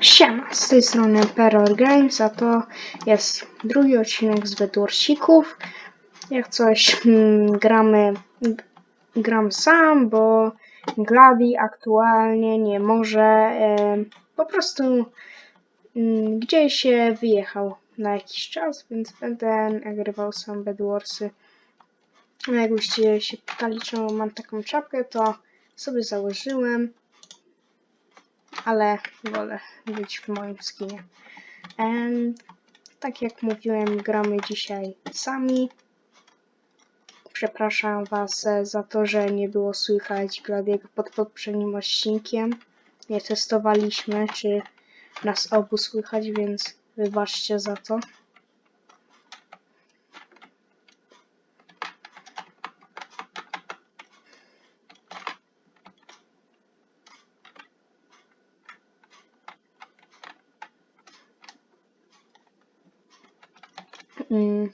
Siema, z tej strony Peror Games, a to jest drugi odcinek z Wydursików. Jak coś mm, gramy, gram sam, bo Gladi aktualnie nie może, em, po prostu mm, gdzieś się wyjechał na jakiś czas, więc będę nagrywał sam Bedwarsy. A Jakbyście się pytali, czemu mam taką czapkę, to sobie założyłem ale wolę być w moim skinie. Tak jak mówiłem, gramy dzisiaj sami. Przepraszam Was za to, że nie było słychać Gladiego pod poprzednim odcinkiem. Nie testowaliśmy, czy nas obu słychać, więc wybaczcie za to. Mm.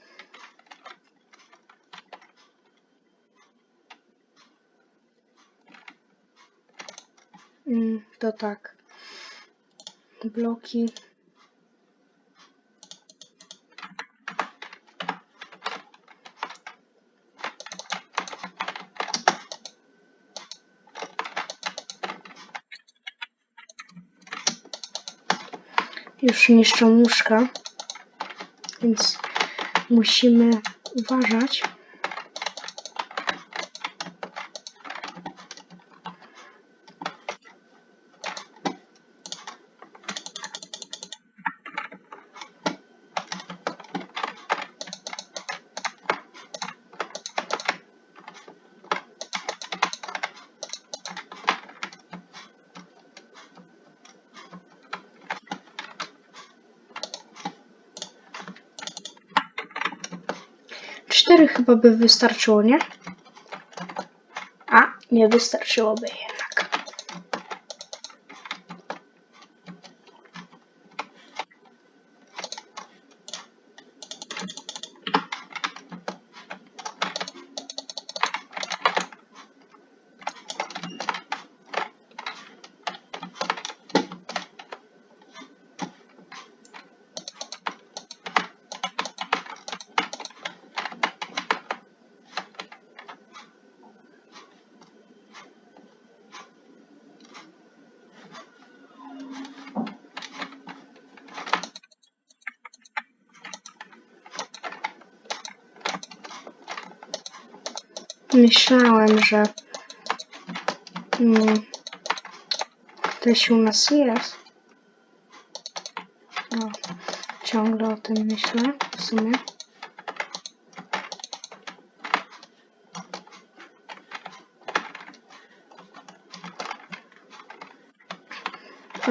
Mm, to tak. Bloki. Już niszczą łóżka, więc musimy uważać. Cztery chyba by wystarczyło, nie? A, nie wystarczyłoby Myślałem, że mm, ktoś u nas jest. No, ciągle o tym myślę w sumie.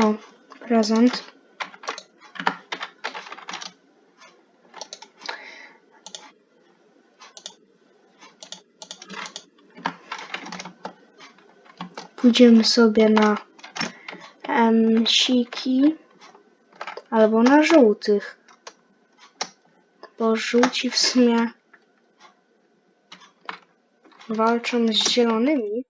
O, prezent. Pójdziemy sobie na em, siki albo na żółtych. Bo żółci w sumie walczą z zielonymi.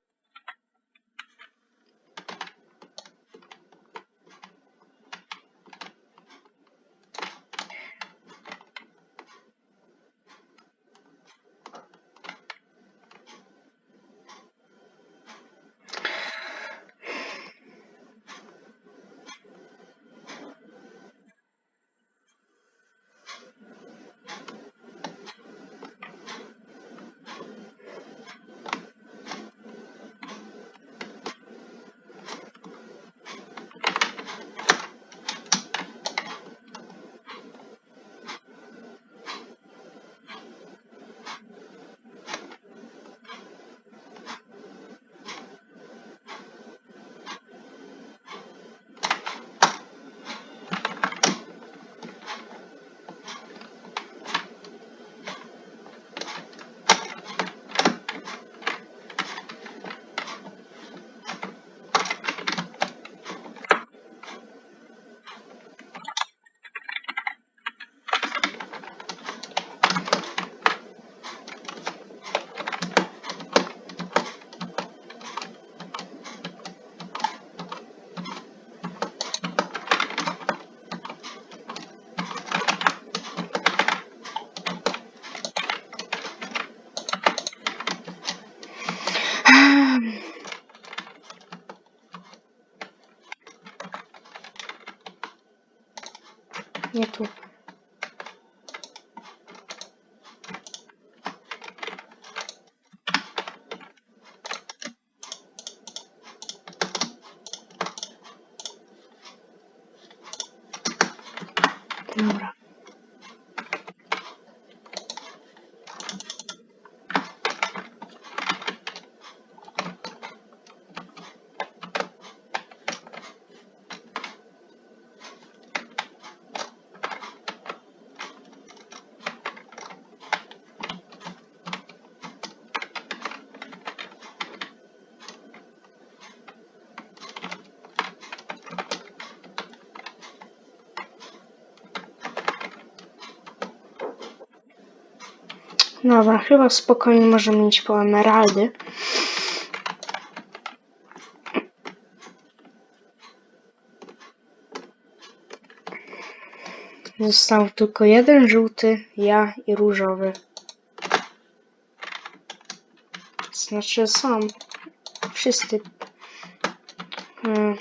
Dobra, chyba spokojnie możemy iść po emeraldy. Został tylko jeden żółty, ja i różowy. Znaczy są. Wszyscy. Hmm.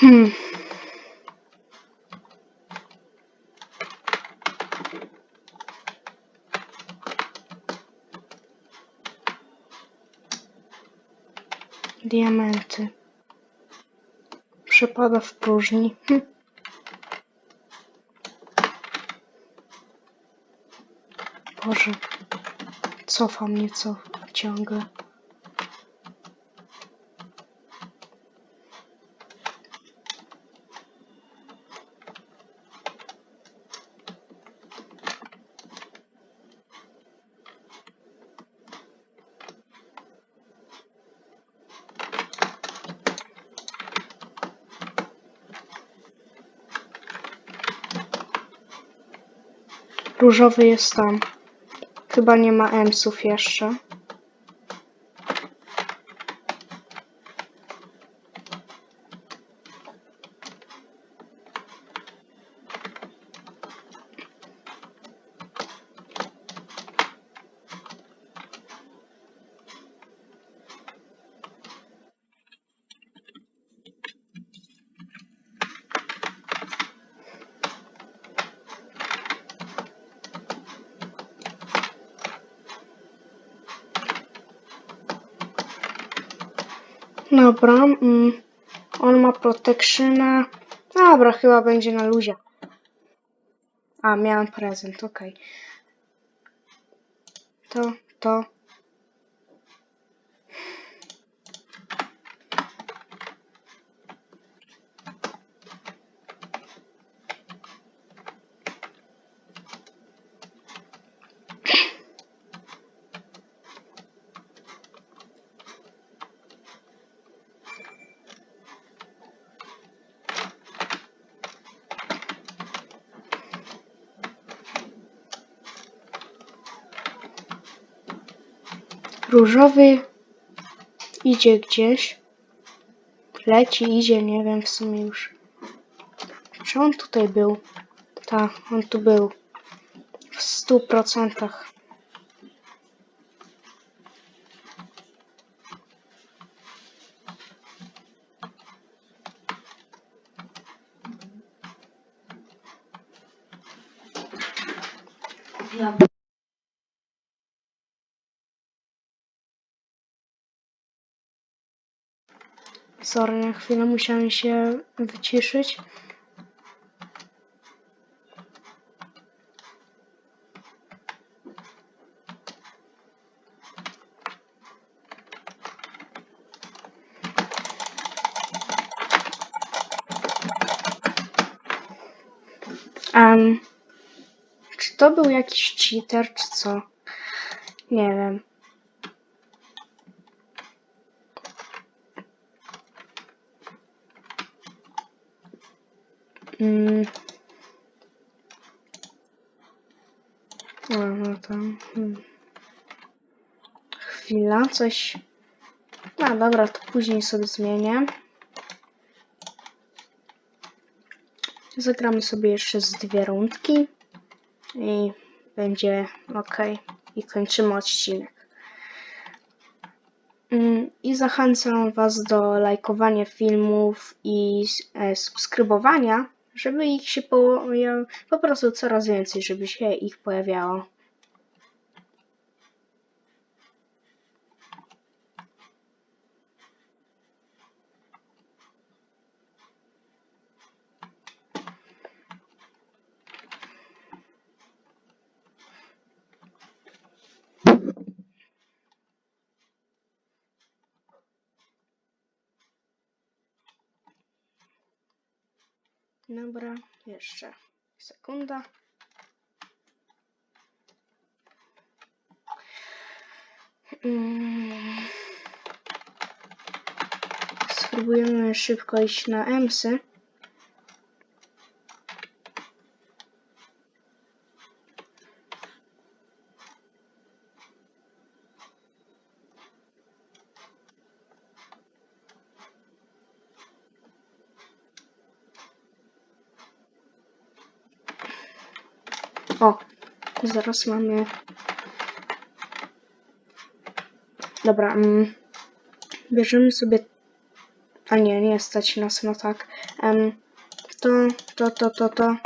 Hmm. Diamenty. Przepada w próżni. Hm. Boże. Cofa mnie co ciągle. Różowy jest tam. Chyba nie ma emsów jeszcze. Dobra. Mm. On ma protectiona. Dobra, chyba będzie na luzie. A, miałem prezent, okej. To, to. Różowy idzie gdzieś. Leci, idzie, nie wiem w sumie już. Czy on tutaj był? Tak, on tu był. W stu procentach. Sorry, na chwilę musiałem się wyciszyć. Em, czy to był jakiś cheater, czy co? Nie wiem. Mm. No tam. Hmm. Chwila, coś No dobra, to później sobie zmienię. Zagramy sobie jeszcze z dwie rundki i będzie ok. I kończymy odcinek. Mm, I zachęcam Was do lajkowania filmów i e, subskrybowania, żeby ich się po, po prostu coraz więcej, żeby się ich pojawiało. Dobra, jeszcze sekunda. Mm. Spróbujemy szybko iść na emsy. O, zaraz mamy. Dobra, mm, bierzemy sobie. A nie, nie stać nas na tak. Em, to, to, to, to, to.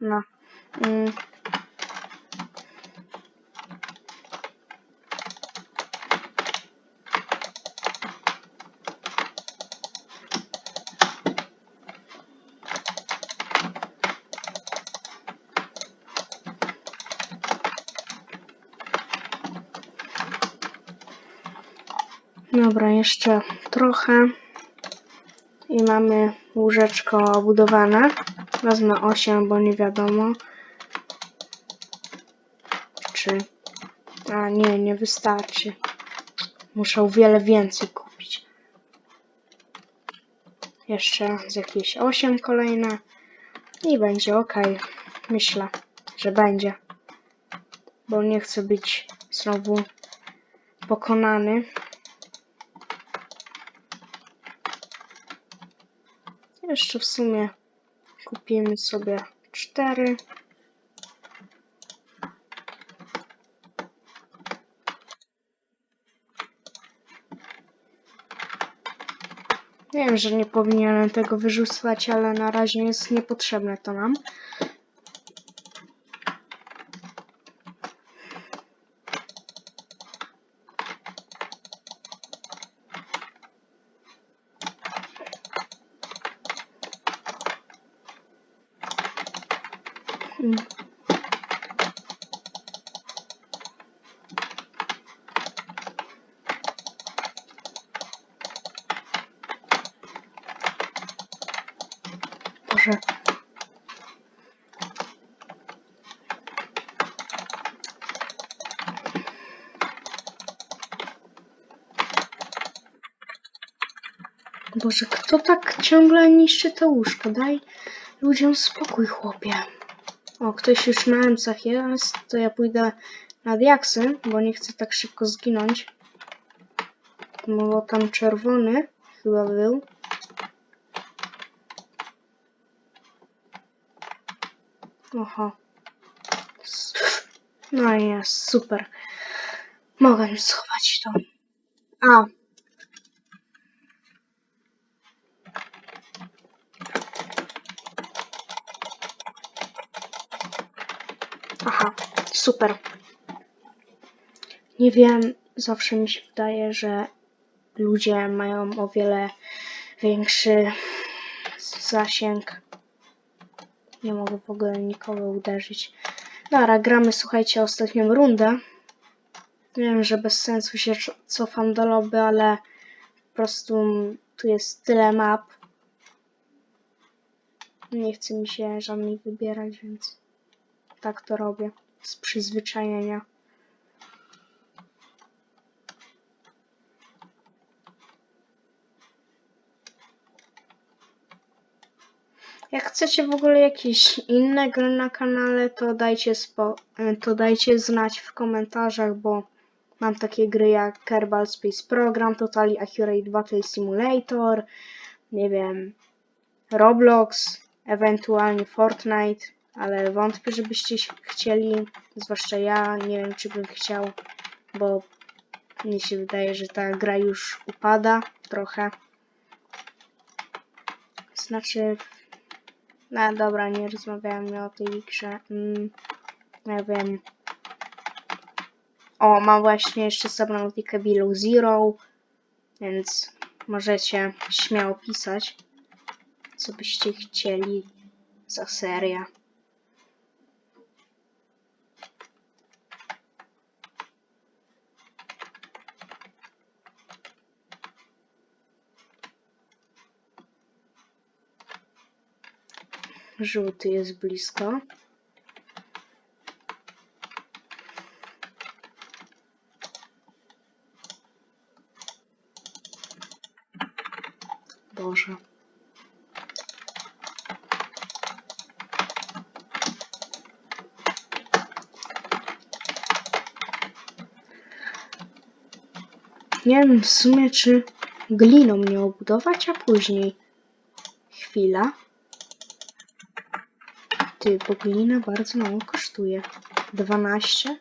No. Mm. Dobra, jeszcze trochę. I mamy łóżeczko obudowane. Wezmę 8, bo nie wiadomo. Czy... A nie, nie wystarczy. Muszę o wiele więcej kupić. Jeszcze z jakieś 8 kolejne. I będzie ok. Myślę, że będzie. Bo nie chcę być znowu pokonany. Jeszcze w sumie kupimy sobie cztery. Wiem, że nie powinienem tego wyrzucać, ale na razie jest niepotrzebne to nam. Boże. Boże, kto tak ciągle niszczy to łóżko? Daj ludziom spokój, chłopie. O, ktoś już na emcach jest, to ja pójdę na diaksy, bo nie chcę tak szybko zginąć. Bo tam czerwony chyba był. Oho. No i jest, super. Mogę już schować to. A. Aha, super. Nie wiem, zawsze mi się wydaje, że ludzie mają o wiele większy zasięg. Nie mogę w ogóle nikogo uderzyć. Dobra, gramy, słuchajcie, ostatnią rundę. Wiem, że bez sensu się cofam do lobby, ale po prostu tu jest tyle map. Nie chce mi się żadnej wybierać, więc tak to robię. Z przyzwyczajenia. Chcecie w ogóle jakieś inne gry na kanale, to dajcie, spo, to dajcie znać w komentarzach, bo Mam takie gry jak Kerbal Space Program, Totally Accurate Battle Simulator, nie wiem, Roblox, ewentualnie Fortnite, ale wątpię, żebyście chcieli, zwłaszcza ja, nie wiem, czy bym chciał, bo mi się wydaje, że ta gra już upada trochę. Znaczy, no dobra, nie rozmawiamy o tej grze. Mm, nie wiem. O, mam właśnie jeszcze Subnautica Below Zero, więc możecie śmiało pisać, co byście chcieli za serię. Żółty jest blisko. Boże. Nie wiem w sumie, czy gliną mnie obudować, a później. Chwila. Ty, bo glina bardzo mało kosztuje. 12.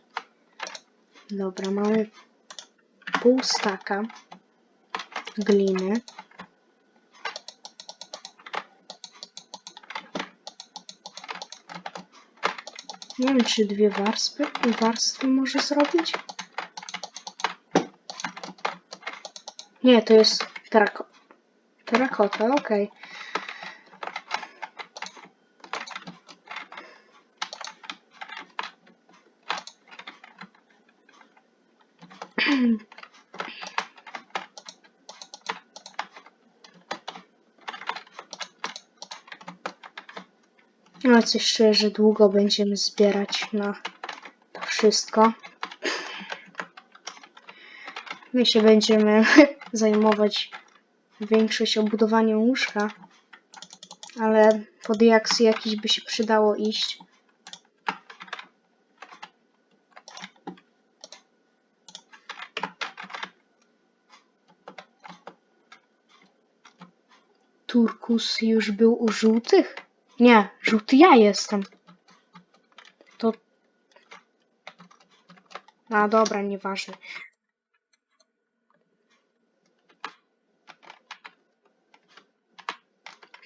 Dobra, mamy pół staka gliny. Nie wiem, czy dwie warstwy, warstwy może zrobić? Nie, to jest terako terakota, okej. No, coś czuję, że długo będziemy zbierać na to wszystko. My się będziemy zajmować większość obudowaniem łóżka, ale pod jaksy jakiś by się przydało iść. Turkus już był u żółtych? Nie, żółty ja jestem. To. A dobra, nieważne.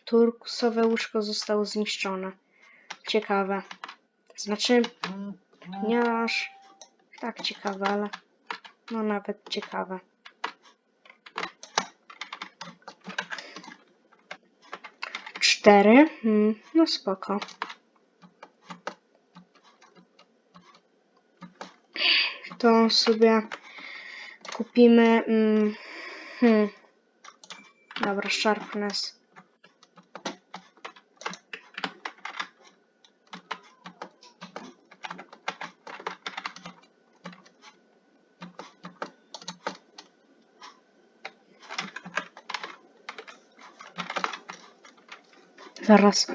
Turkusowe łóżko zostało zniszczone. Ciekawe. Znaczy, nie aż tak ciekawe, ale no nawet ciekawe. Cztery. Hmm, no spoko. To sobie kupimy. Mm, hmm. Dobra, sharpness. Zaraz.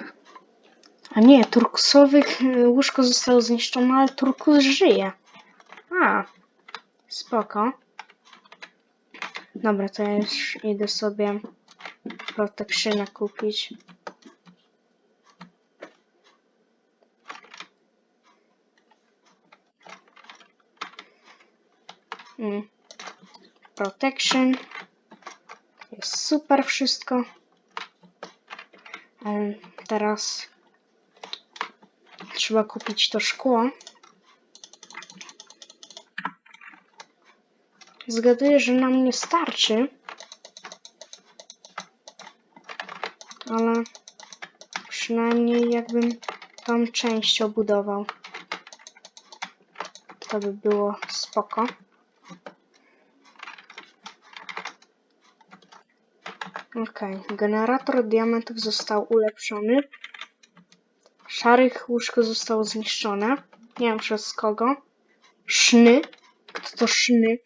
A nie, turkusowych y, łóżko zostało zniszczone, ale turkus żyje. A, spoko. Dobra, to ja już idę sobie protectiona kupić. Mm. Protection. Jest super wszystko. Teraz trzeba kupić to szkło. Zgaduję, że nam nie starczy. Ale przynajmniej jakbym tą część obudował. To by było spoko. Okej, generator diamentów został ulepszony. Szarych łóżko zostało zniszczone. Nie wiem przez kogo. Szny? Kto to szny?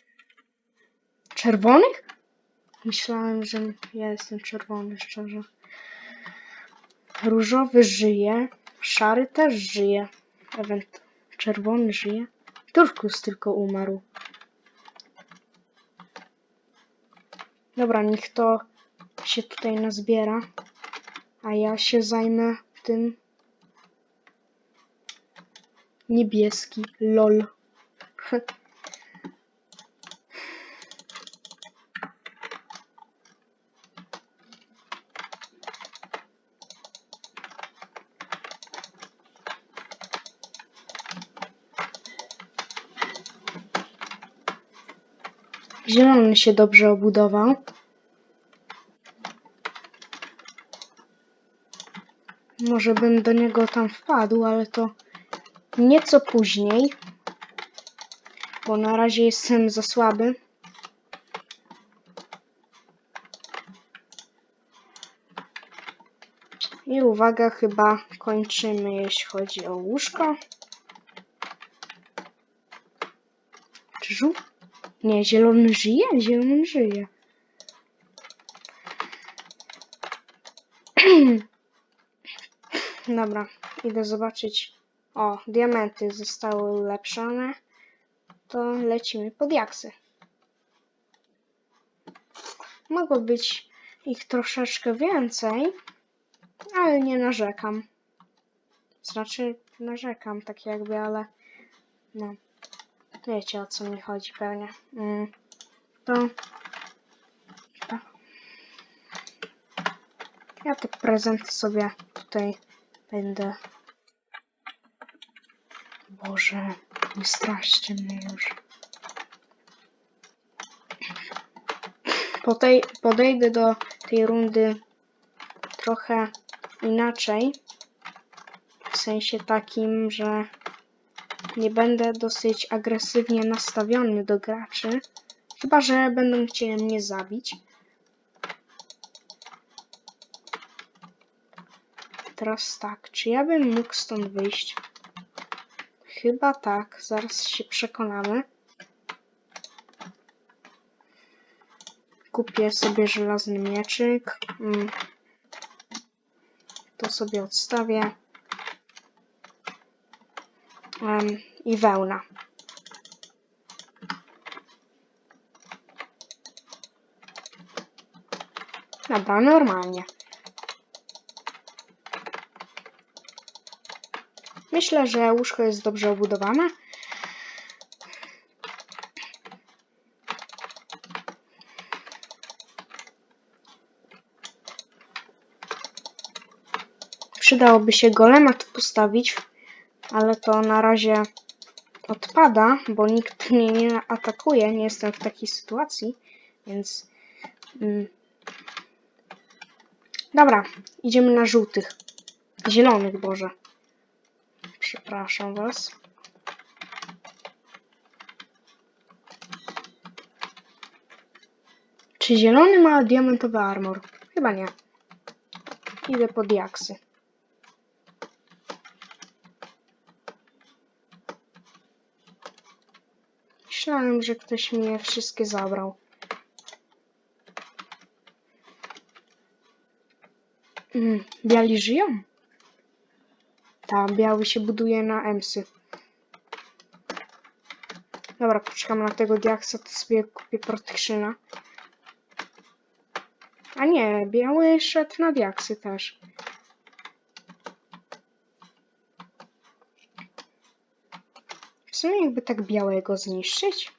Czerwonych? Myślałem, że ja jestem czerwony, szczerze. Różowy żyje. Szary też żyje. Ewent... Czerwony żyje. Turkus tylko umarł. Dobra, niech to się tutaj nazbiera. A ja się zajmę tym. Niebieski, lol. Zielony się dobrze obudował. Może bym do niego tam wpadł, ale to nieco później. Bo na razie jestem za słaby. I uwaga, chyba kończymy, jeśli chodzi o łóżko. Czy żół? Nie, zielony żyje? Zielony żyje. Dobra, idę zobaczyć. O, diamenty zostały ulepszone. To lecimy pod jaksy. Mogło być ich troszeczkę więcej, ale nie narzekam. Znaczy, narzekam tak jakby, ale no. Wiecie o co mi chodzi pewnie. Mm, to. Ja te prezenty sobie tutaj będę. Boże, nie straszcie mnie już. Po tej, podejdę do tej rundy trochę inaczej. W sensie takim, że nie będę dosyć agresywnie nastawiony do graczy. Chyba, że będą chcieli mnie zabić. Teraz tak, czy ja bym mógł stąd wyjść? Chyba tak, zaraz się przekonamy. Kupię sobie żelazny mieczyk. Mm. To sobie odstawię. I wełna. Dobra, normalnie. Myślę, że łóżko jest dobrze obudowane. Przydałoby się golema tu postawić, ale to na razie odpada, bo nikt mnie nie atakuje. Nie jestem w takiej sytuacji, więc. Mm. Dobra, idziemy na żółtych. Zielonych, Boże. Przepraszam Was. Czy zielony ma diamentowy armor? Chyba nie. Idę pod jaksy. Myślałem, że ktoś mi je wszystkie zabrał. Mm, biali żyją? Ta, biały się buduje na emsy. Dobra, poczekam na tego diaksa, to sobie kupię protectiona. A nie, biały szedł na diaksy też. W sumie jakby tak białego zniszczyć?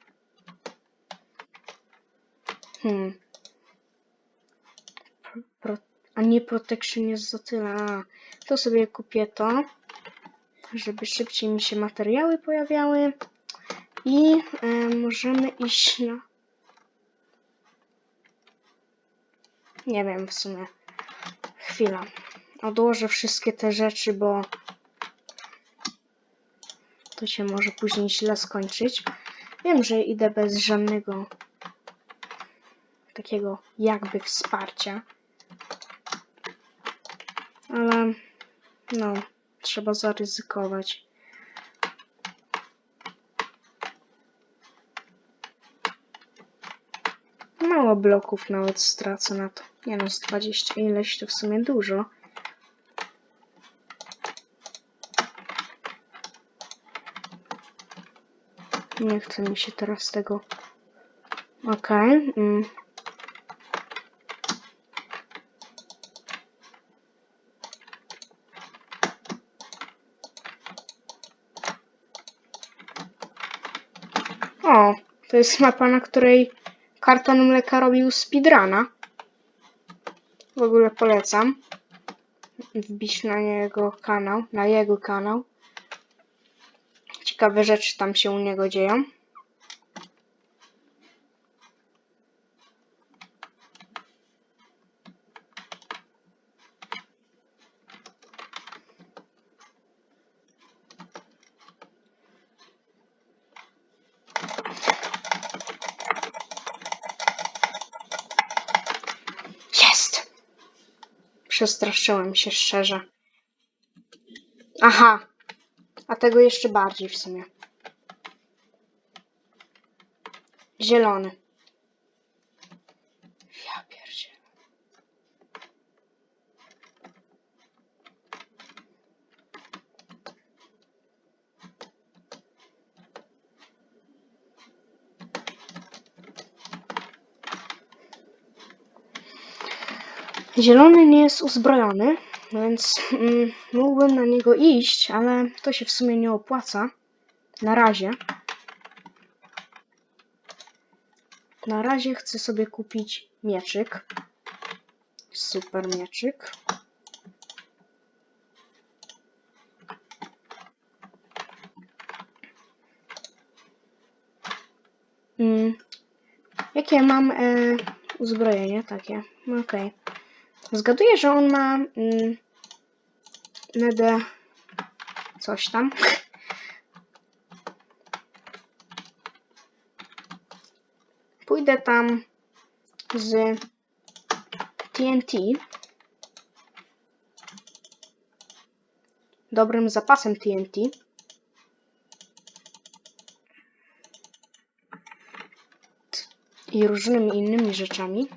Hmm. A nie protection jest za tyle. To sobie kupię to, żeby szybciej mi się materiały pojawiały. I e, możemy iść na... Nie wiem w sumie. Chwila. Odłożę wszystkie te rzeczy, bo to się może później źle skończyć. Wiem, że idę bez żadnego takiego jakby wsparcia. Ale no, trzeba zaryzykować. Mało bloków nawet stracę na to. Nie no, z 20 ileś to w sumie dużo. Nie chce mi się teraz tego. Okej. mm. O, to jest mapa, na której karton mleka robił speedruna. W ogóle polecam. Wbić na jego kanał, na jego kanał. Ciekawe rzeczy tam się u niego dzieją. Jest! Przestraszyłem się szczerze. Aha. A tego jeszcze bardziej w sumie. Zielony. Zielony nie jest uzbrojony, więc mm, mógłbym na niego iść, ale to się w sumie nie opłaca. Na razie. Na razie chcę sobie kupić mieczyk. Super mieczyk. Mm. Jakie mam e, uzbrojenie takie? Okej. Zgaduję, że on ma mm, nede coś tam. Pójdę tam z TNT. Dobrym zapasem TNT. I różnymi innymi rzeczami.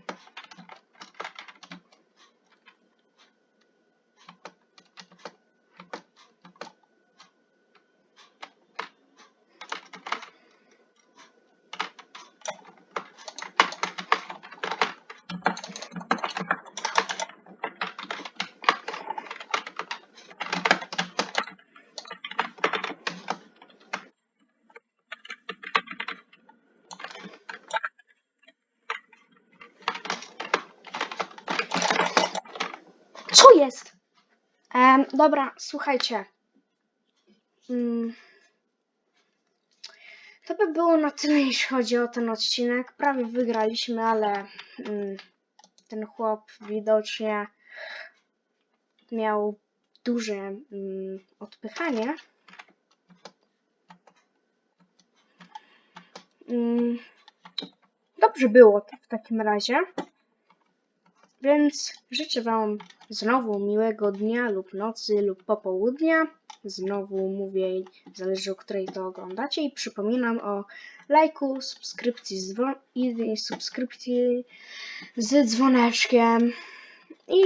Jest? Em, dobra, słuchajcie. Mm. To by było na tyle, jeśli chodzi o ten odcinek. Prawie wygraliśmy, ale mm, ten chłop widocznie miał duże mm, odpychanie. Dobrze było to w takim razie. Więc życzę Wam znowu miłego dnia lub nocy lub popołudnia. Znowu mówię, zależy o której to oglądacie i przypominam o lajku, subskrypcji z i subskrypcji z dzwoneczkiem. I